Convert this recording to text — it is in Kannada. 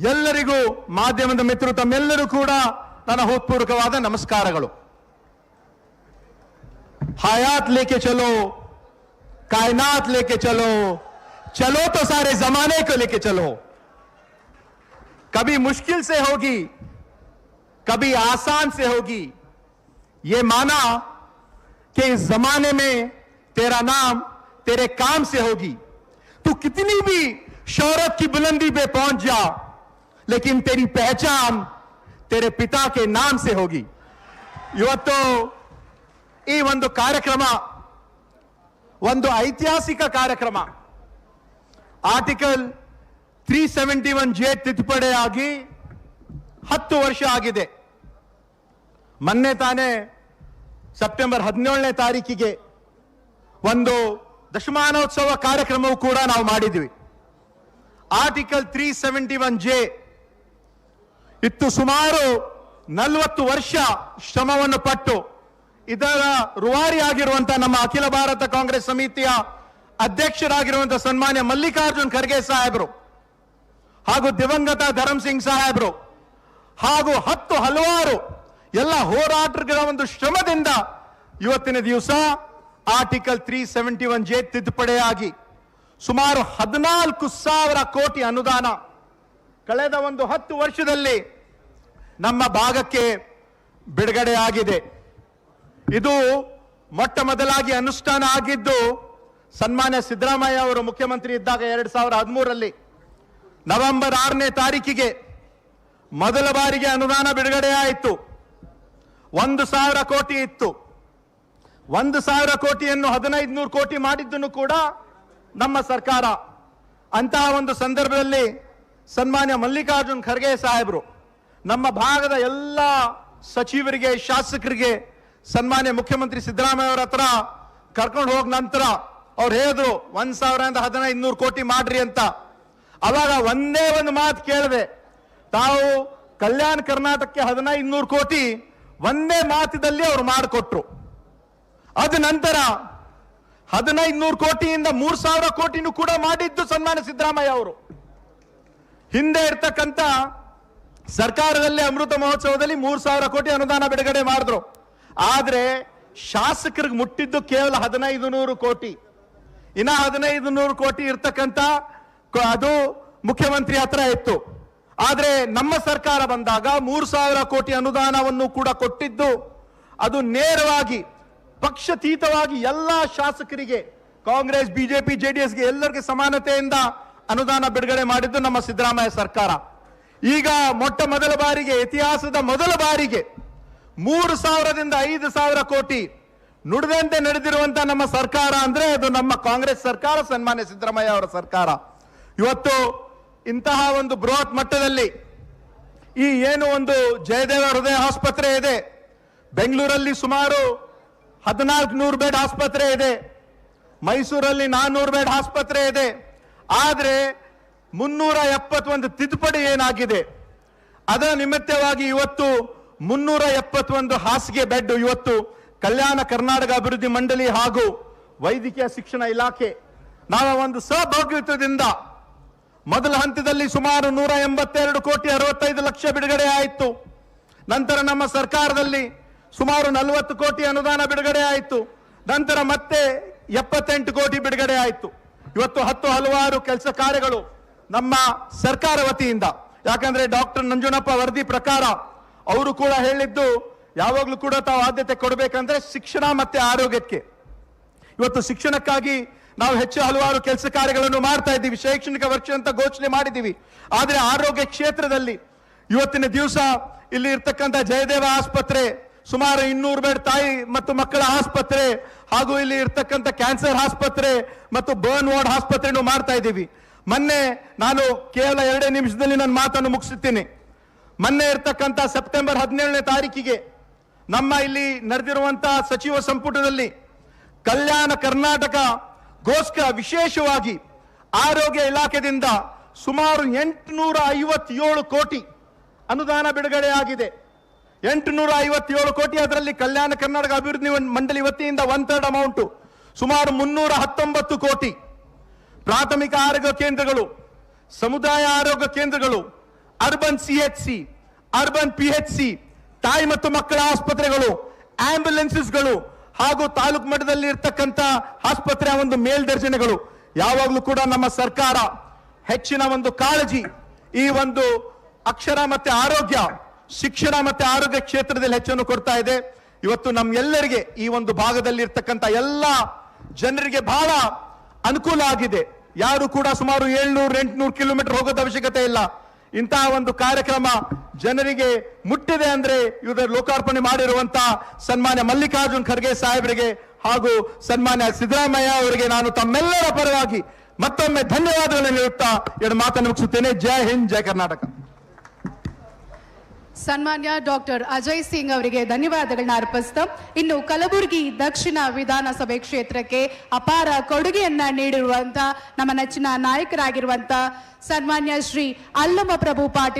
ಎಲ್ಲರಿಗೂ ಮಾಧ್ಯಮದ ಮಿತ್ರರು ತಮ್ಮೆಲ್ಲರೂ ಕೂಡ ನನ್ನ ಹೃತ್ಪೂರ್ವಕವಾದ ನಮಸ್ಕಾರಗಳು हयात लेके चलो कायनात लेके चलो चलो तो सारे जमाने को लेके चलो कभी मुश्किल से होगी कभी आसान से होगी ये माना कि इस जमाने में तेरा नाम तेरे काम से होगी तू कितनी भी शौहरत की बुलंदी पे पहुंच जा लेकिन तेरी पहचान तेरे पिता के नाम से होगी ಇವತ್ತು ಈ ಒಂದು ಕಾರ್ಯಕ್ರಮ ಒಂದು ಐತಿಹಾಸಿಕ ಕಾರ್ಯಕ್ರಮ article three seventy one J ತಿದ್ದುಪಡಿ ಆಗಿ ಹತ್ತು ವರ್ಷ ಆಗಿದೆ ಮೊನ್ನೆ ತಾನೇ ಸೆಪ್ಟೆಂಬರ್ ಹದಿನೇಳನೇ ತಾರೀಕಿಗೆ ಒಂದು ದಶಮಾನೋತ್ಸವ ಕಾರ್ಯಕ್ರಮವು ಕೂಡ ನಾವು ಮಾಡಿದ್ವಿ article three seventy one J ಇತ್ತು ಸುಮಾರು ನಲವತ್ತು ವರ್ಷ ಶ್ರಮವನ್ನು ಪಟ್ಟು. ಇದರ ರೂವಾರಿಯಾಗಿರುವಂತಹ ನಮ್ಮ ಅಖಿಲ ಭಾರತ ಕಾಂಗ್ರೆಸ್ ಸಮಿತಿಯ ಅಧ್ಯಕ್ಷರಾಗಿರುವಂತಹ ಸನ್ಮಾನ್ಯ ಮಲ್ಲಿಕಾರ್ಜುನ್ ಖರ್ಗೆ ಸಾಹೇಬರು, ಹಾಗೂ ದಿವಂಗತ ಧರಮ್ ಸಿಂಗ್ ಸಾಹೇಬರು, ಹಾಗೂ ಹತ್ತು ಹಲವಾರು ಎಲ್ಲ ಹೋರಾಟಗಳ ಒಂದು ಶ್ರಮದಿಂದ ಇವತ್ತಿನ ದಿವಸ article three seventy one J ತಿದ್ದುಪಡಿಯಾಗಿ ಸುಮಾರು ಹದಿನಾಲ್ಕು ಸಾವಿರ ಕೋಟಿ ಅನುದಾನ ಕಳೆದ ಒಂದು ಹತ್ತು ವರ್ಷದಲ್ಲಿ ನಮ್ಮ ಭಾಗಕ್ಕೆ ಬಿಡುಗಡೆ ಆಗಿದೆ ಇದು ಮೊಟ್ಟ ಮೊದಲಾಗಿ ಅನುಷ್ಠಾನ ಆಗಿದ್ದು, ಸನ್ಮಾನ್ಯ ಸಿದ್ದರಾಮಯ್ಯ ಅವರು ಮುಖ್ಯಮಂತ್ರಿ ಇದ್ದಾಗ ಎರಡು ಸಾವಿರ ಹದಿಮೂರರಲ್ಲಿ ನವೆಂಬರ್ ಆರನೇ ತಾರೀಕಿಗೆ ಮೊದಲ ಬಾರಿಗೆ ಅನುದಾನ ಬಿಡುಗಡೆ ಆಯಿತು ಒಂದು ಸಾವಿರ ಕೋಟಿ ಇತ್ತು. ಒಂದು ಸಾವಿರ ಕೋಟಿಯನ್ನು ಹದಿನೈದು ನೂರು ಕೋಟಿ ಮಾಡಿದ್ದನ್ನು ಕೂಡ ನಮ್ಮ ಸರ್ಕಾರ ಅಂತಹ ಒಂದು ಸಂದರ್ಭದಲ್ಲಿ ಸನ್ಮಾನ್ಯ ಮಲ್ಲಿಕಾರ್ಜುನ್ ಖರ್ಗೆ ಸಾಹೇಬರು, ನಮ್ಮ ಭಾಗದ ಎಲ್ಲ ಸಚಿವರಿಗೆ, ಶಾಸಕರಿಗೆ ಸನ್ಮಾನ್ಯ ಮುಖ್ಯಮಂತ್ರಿ ಸಿದ್ದರಾಮಯ್ಯ ಅವರ ಹತ್ರ ಕರ್ಕೊಂಡು ಹೋಗಿ ನಂತರ ಅವ್ರು ಹೇಳಿದ್ರು, ಒಂದ್ ಸಾವಿರದಿಂದ ಹದಿನೈದು ನೂರು ಕೋಟಿ ಮಾಡ್ರಿ ಅಂತ. ಅವಾಗ ಒಂದೇ ಒಂದು ಮಾತು ಕೇಳಿದೆ, ತಾವು ಕಲ್ಯಾಣ ಕರ್ನಾಟಕಕ್ಕೆ ಹದಿನೈದು ನೂರು ಕೋಟಿ ಒಂದೇ ಮಾತಿನಲ್ಲಿ ಅವ್ರು ಮಾಡಿಕೊಟ್ರು. ಅದ ನಂತರ ಹದಿನೈದು ನೂರು ಕೋಟಿಯಿಂದ ಮೂರ್ ಸಾವಿರ ಕೋಟಿನೂ ಕೂಡ ಮಾಡಿದ್ದು ಸನ್ಮಾನ್ಯ ಸಿದ್ದರಾಮಯ್ಯ ಅವರು. ಹಿಂದೆ ಇರ್ತಕ್ಕಂಥ ಸರ್ಕಾರದಲ್ಲಿ ಅಮೃತ ಮಹೋತ್ಸವದಲ್ಲಿ ಮೂರ್ ಸಾವಿರ ಕೋಟಿ ಅನುದಾನ ಬಿಡುಗಡೆ ಮಾಡಿದ್ರು. ಆದರೆ ಶಾಸಕರಿಗೆ ಮುಟ್ಟಿದ್ದು ಕೇವಲ ಹದಿನೈದು ನೂರು ಕೋಟಿ. ಇನ್ನ ಹದಿನೈದು ನೂರು ಕೋಟಿ ಇರ್ತಕ್ಕಂಥ ಕ- ಅದು ಮುಖ್ಯಮಂತ್ರಿ ಹತ್ರ ಇತ್ತು. ಆದರೆ ನಮ್ಮ ಸರ್ಕಾರ ಬಂದಾಗ ಮೂರು ಸಾವಿರ ಕೋಟಿ ಅನುದಾನವನ್ನು ಕೂಡ ಕೊಟ್ಟಿದ್ದು ಅದು ನೇರವಾಗಿ ಪಕ್ಷತೀತವಾಗಿ ಎಲ್ಲ ಶಾಸಕರಿಗೆ, ಕಾಂಗ್ರೆಸ್, ಬಿಜೆಪಿ, ಜೆಡಿಎಸ್ಗೆ ಎಲ್ಲರಿಗೆ ಸಮಾನತೆಯಿಂದ ಅನುದಾನ ಬಿಡುಗಡೆ ಮಾಡಿದ್ದು ನಮ್ಮ ಸಿದ್ದರಾಮಯ್ಯ ಸರ್ಕಾರ. ಈಗ ಮೊಟ್ಟ ಮೊದಲ ಬಾರಿಗೆ, ಇತಿಹಾಸದ ಮೊದಲ ಬಾರಿಗೆ ಮೂರು ಸಾವಿರದಿಂದ ಐದು ಸಾವಿರ ಕೋಟಿ ನುಡಿದಂತೆ ನಡೆದಿರುವಂತ ನಮ್ಮ ಸರ್ಕಾರ ಅಂದ್ರೆ ಅದು ನಮ್ಮ ಕಾಂಗ್ರೆಸ್ ಸರ್ಕಾರ, ಸನ್ಮಾನ್ಯ ಸಿದ್ದರಾಮಯ್ಯ ಅವರ ಸರ್ಕಾರ. ಇವತ್ತು ಇಂತಹ ಒಂದು ಬೃಹತ್ ಮಟ್ಟದಲ್ಲಿ ಈ ಏನು ಒಂದು ಜಯದೇವ ಹೃದಯ ಆಸ್ಪತ್ರೆ ಇದೆ, ಬೆಂಗಳೂರಲ್ಲಿ ಸುಮಾರು ಹದಿನಾಲ್ಕು ನೂರು ಬೆಡ್ ಆಸ್ಪತ್ರೆ ಇದೆ, ಮೈಸೂರಲ್ಲಿ ನಾನ್ನೂರು ಬೆಡ್ ಆಸ್ಪತ್ರೆ ಇದೆ ಆದ್ರೆ ಮುನ್ನೂರ ಎಪ್ಪತ್ತೊಂದು ತಿದ್ದುಪಡಿ ಏನಾಗಿದೆ? ಅದರ ನಿಮಿತ್ತವಾಗಿ ಇವತ್ತು ಮುನ್ನೂರ ಎಪ್ಪತ್ತೊಂದು ಹಾಸಿಗೆ ಬೆಡ್ ಇವತ್ತು ಕಲ್ಯಾಣ ಕರ್ನಾಟಕ ಅಭಿವೃದ್ಧಿ ಮಂಡಳಿ ಹಾಗೂ ವೈದ್ಯಕೀಯ ಶಿಕ್ಷಣ ಇಲಾಖೆ ನಾವು ಒಂದು ಸಹಭಾಗಿತ್ವದಿಂದ ಮೊದಲ ಹಂತದಲ್ಲಿ ಸುಮಾರು ನೂರ ಎಂಬತ್ತೆರಡು ಕೋಟಿ ಅರವತ್ತೈದು ಲಕ್ಷ ಬಿಡುಗಡೆ ಆಯಿತು. ನಂತರ ನಮ್ಮ ಸರ್ಕಾರದಲ್ಲಿ ಸುಮಾರು ನಲವತ್ತು ಕೋಟಿ ಅನುದಾನ ಬಿಡುಗಡೆ ಆಯಿತು. ನಂತರ ಮತ್ತೆ ಎಪ್ಪತ್ತೆಂಟು ಕೋಟಿ ಬಿಡುಗಡೆ ಆಯಿತು. ಇವತ್ತು ಹತ್ತು ಹಲವಾರು ಕೆಲಸ ಕಾರ್ಯಗಳು ನಮ್ಮ ಸರ್ಕಾರ ವತಿಯಿಂದ. ಯಾಕಂದ್ರೆ ಡಾಕ್ಟರ್ ನಂಜುನಪ್ಪ ವರದಿ ಪ್ರಕಾರ ಅವರು ಕೂಡ ಹೇಳಿದ್ದು ಯಾವಾಗಲೂ ಕೂಡ ತಾವು ಆದ್ಯತೆ ಕೊಡಬೇಕಂದ್ರೆ ಶಿಕ್ಷಣ ಮತ್ತೆ ಆರೋಗ್ಯಕ್ಕೆ. ಇವತ್ತು ಶಿಕ್ಷಣಕ್ಕಾಗಿ ನಾವು ಹೆಚ್ಚು ಹಲವಾರು ಕೆಲಸ ಕಾರ್ಯಗಳನ್ನು ಮಾಡ್ತಾ ಇದ್ದೀವಿ. ಶೈಕ್ಷಣಿಕ ವರ್ಷ ಅಂತ ಘೋಷಣೆ ಮಾಡಿದ್ದೀವಿ. ಆದ್ರೆ ಆರೋಗ್ಯ ಕ್ಷೇತ್ರದಲ್ಲಿ ಇವತ್ತಿನ ದಿವಸ ಇಲ್ಲಿ ಇರ್ತಕ್ಕಂಥ ಜಯದೇವ ಆಸ್ಪತ್ರೆ ಸುಮಾರು ಇನ್ನೂರು ಬೆಡ್ ತಾಯಿ ಮತ್ತು ಮಕ್ಕಳ ಆಸ್ಪತ್ರೆ ಹಾಗೂ ಇಲ್ಲಿ ಇರ್ತಕ್ಕಂಥ ಕ್ಯಾನ್ಸರ್ ಆಸ್ಪತ್ರೆ ಮತ್ತು ಬರ್ನ್ ವಾರ್ಡ್ ಆಸ್ಪತ್ರೆಯನ್ನು ಮಾಡ್ತಾ ಇದ್ದೀವಿ. ಮೊನ್ನೆ ನಾನು ಕೇವಲ ಎರಡೇ ನಿಮಿಷದಲ್ಲಿ ನನ್ನ ಮಾತನ್ನು ಮುಗಿಸುತ್ತೀನಿ ಮೊನ್ನೆ ಇರ್ತಕ್ಕಂಥ ಸೆಪ್ಟೆಂಬರ್ ಹದಿನೇಳನೇ ತಾರೀಕಿಗೆ ನಮ್ಮ ಇಲ್ಲಿ ನಡೆದಿರುವಂತಹ ಸಚಿವ ಸಂಪುಟದಲ್ಲಿ ಕಲ್ಯಾಣ ಕರ್ನಾಟಕ ಗೋಸ್ಕರ ವಿಶೇಷವಾಗಿ ಆರೋಗ್ಯ ಇಲಾಖೆದಿಂದ ಸುಮಾರು ಎಂಟುನೂರ ಐವತ್ತೇಳು ಕೋಟಿ ಅನುದಾನ ಬಿಡುಗಡೆ ಆಗಿದೆ ಎಂಟುನೂರ ಐವತ್ತೇಳು ಕೋಟಿ ಅದರಲ್ಲಿ ಕಲ್ಯಾಣ ಕರ್ನಾಟಕ ಅಭಿವೃದ್ಧಿ ಮಂಡಳಿ ವತಿಯಿಂದ ಒನ್ ಥರ್ಡ್ ಅಮೌಂಟು ಸುಮಾರು ಮುನ್ನೂರ ಹತ್ತೊಂಬತ್ತು ಕೋಟಿ. ಪ್ರಾಥಮಿಕ ಆರೋಗ್ಯ ಕೇಂದ್ರಗಳು, ಸಮುದಾಯ ಆರೋಗ್ಯ ಕೇಂದ್ರಗಳು ಅರ್ಬನ್ ಸಿಎಚ್ಸಿ ಅರ್ಬನ್ ಪಿಎಚ್ಸಿ ತಾಯಿ ಮತ್ತು ಮಕ್ಕಳ ಆಸ್ಪತ್ರೆಗಳು ಆಂಬ್ಯುಲೆನ್ಸಸ್ಗಳು ಹಾಗೂ ತಾಲೂಕು ಮಟ್ಟದಲ್ಲಿ ಇರ್ತಕ್ಕಂಥ ಆಸ್ಪತ್ರೆಯ ಒಂದು ಮೇಲ್ದರ್ಜನೆಗಳು ಯಾವಾಗಲೂ ಕೂಡ ನಮ್ಮ ಸರ್ಕಾರ ಹೆಚ್ಚಿನ ಒಂದು ಕಾಳಜಿ ಈ ಒಂದು ಅಕ್ಷರ ಮತ್ತೆ ಆರೋಗ್ಯ ಶಿಕ್ಷಣ ಮತ್ತೆ ಆರೋಗ್ಯ ಕ್ಷೇತ್ರದಲ್ಲಿ ಹೆಚ್ಚನ್ನು ಕೊಡ್ತಾ ಇದೆ. ಇವತ್ತು ನಮ್ಮೆಲ್ಲರಿಗೆ ಈ ಒಂದು ಭಾಗದಲ್ಲಿ ಇರ್ತಕ್ಕಂಥ ಎಲ್ಲ ಜನರಿಗೆ ಬಹಳ ಅನುಕೂಲ ಆಗಿದೆ. ಯಾರು ಕೂಡ ಸುಮಾರು ಏಳ್ನೂರು, ಎಂಟುನೂರು ಕಿಲೋಮೀಟರ್ ಹೋಗೋದ ಅವಶ್ಯಕತೆ ಇಲ್ಲ. ಇಂತಹ ಒಂದು ಕಾರ್ಯಕ್ರಮ ಜನರಿಗೆ ಮುಟ್ಟಿದೆ ಅಂದ್ರೆ ಇವರ ಲೋಕಾರ್ಪಣೆ ಮಾಡಿರುವಂತ ಸನ್ಮಾನ್ಯ ಮಲ್ಲಿಕಾರ್ಜುನ್ ಖರ್ಗೆ ಸಾಹೇಬರಿಗೆ ಹಾಗೂ ಸನ್ಮಾನ್ಯ ಸಿದ್ದರಾಮಯ್ಯ ಅವರಿಗೆ ನಾನು ತಮ್ಮೆಲ್ಲರ ಪರವಾಗಿ ಮತ್ತೊಮ್ಮೆ ಧನ್ಯವಾದಗಳನ್ನು ಹೇಳುತ್ತಾ ಎರಡು ಮಾತನ್ನು ಮುಗಿಸುತ್ತೇನೆ. ಜೈ ಹಿಂದ್, ಜೈ ಕರ್ನಾಟಕ. ಸನ್ಮಾನ್ಯ ಡಾಕ್ಟರ್ ಅಜಯ್ ಸಿಂಗ್ ಅವರಿಗೆ ಧನ್ಯವಾದಗಳನ್ನ ಅರ್ಪಿಸ್ತಾ. ಇನ್ನು ಕಲಬುರಗಿ ದಕ್ಷಿಣ ವಿಧಾನಸಭೆ ಕ್ಷೇತ್ರಕ್ಕೆ ಅಪಾರ ಕೊಡುಗೆಯನ್ನ ನೀಡಿರುವಂತ ನಮ್ಮ ನೆಚ್ಚಿನ ನಾಯಕರಾಗಿರುವಂತ ಸನ್ಮಾನ್ಯ ಶ್ರೀ ಅಲ್ಲಮ ಪ್ರಭು ಪಾಟೀಲ್